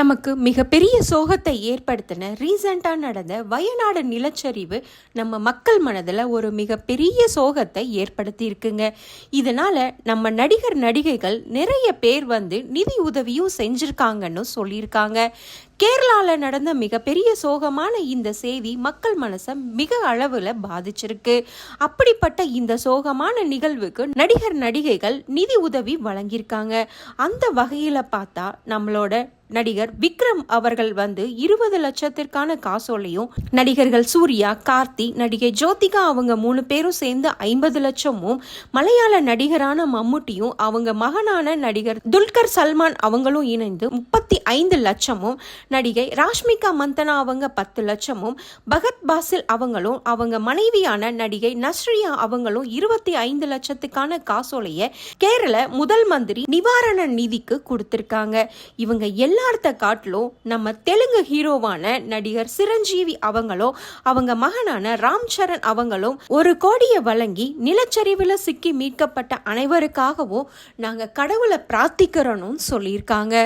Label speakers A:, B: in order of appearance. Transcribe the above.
A: நமக்கு மிகப்பெரிய சோகத்தை ஏற்படுத்தின ரீசண்டாக நடந்த வயநாடு நிலச்சரிவு நம்ம மக்கள் மனதில் ஒரு மிகப்பெரிய சோகத்தை ஏற்படுத்தியிருக்குங்க. இதனால் நம்ம நடிகர் நடிகைகள் நிறைய பேர் வந்து நிதி உதவியும் செஞ்சிருக்காங்கன்னு சொல்லியிருக்காங்க. கேரளாவில் நடந்த மிகப்பெரிய சோகமான இந்த செய்தி மக்கள் மனசை மிக அளவில் பாதிச்சிருக்கு. அப்படிப்பட்ட இந்த சோகமான நிகழ்வுக்கு நடிகர் நடிகைகள் நிதி உதவி வழங்கியிருக்காங்க. அந்த வகையில் பார்த்தா நம்மளோட நடிகர் விக்ரம் அவர்கள் வந்து இருபது லட்சத்திற்கான காசோலையும் நடிகர்கள் சூர்யா கார்த்தி நடிகை ஜோதிகா அவங்க மூணு பேரும் சேர்ந்து ஐம்பது லட்சமும் மலையாள நடிகரான மம்முட்டியும் அவங்க மகனான நடிகர் துல்கர் சல்மான் அவங்களும் இணைந்து முப்பத்தி ஐந்து லட்சமும் நடிகை ராஷ்மிகா மந்தனா அவங்க பத்து லட்சமும் பகத் பாசில் அவங்களும் அவங்க மனைவியான நடிகை நஸ்ரியா அவங்களும் இருபத்தி ஐந்து லட்சத்துக்கான காசோலையை கேரள முதல் மந்திரி நிவாரண நிதிக்கு கொடுத்திருக்காங்க. இவங்க எல்லார்த்த காட்டிலும் நம்ம தெலுங்கு ஹீரோவான நடிகர் சிரஞ்சீவி அவங்களும் அவங்க மகனான ராம் சரண் அவங்களும் ஒரு கோடியை வழங்கி நிலச்சரிவுல சிக்கி மீட்கப்பட்ட அனைவருக்காகவும் நாங்க கடவுளை பிரார்த்திக்கிறோன்னு சொல்லியிருக்காங்க.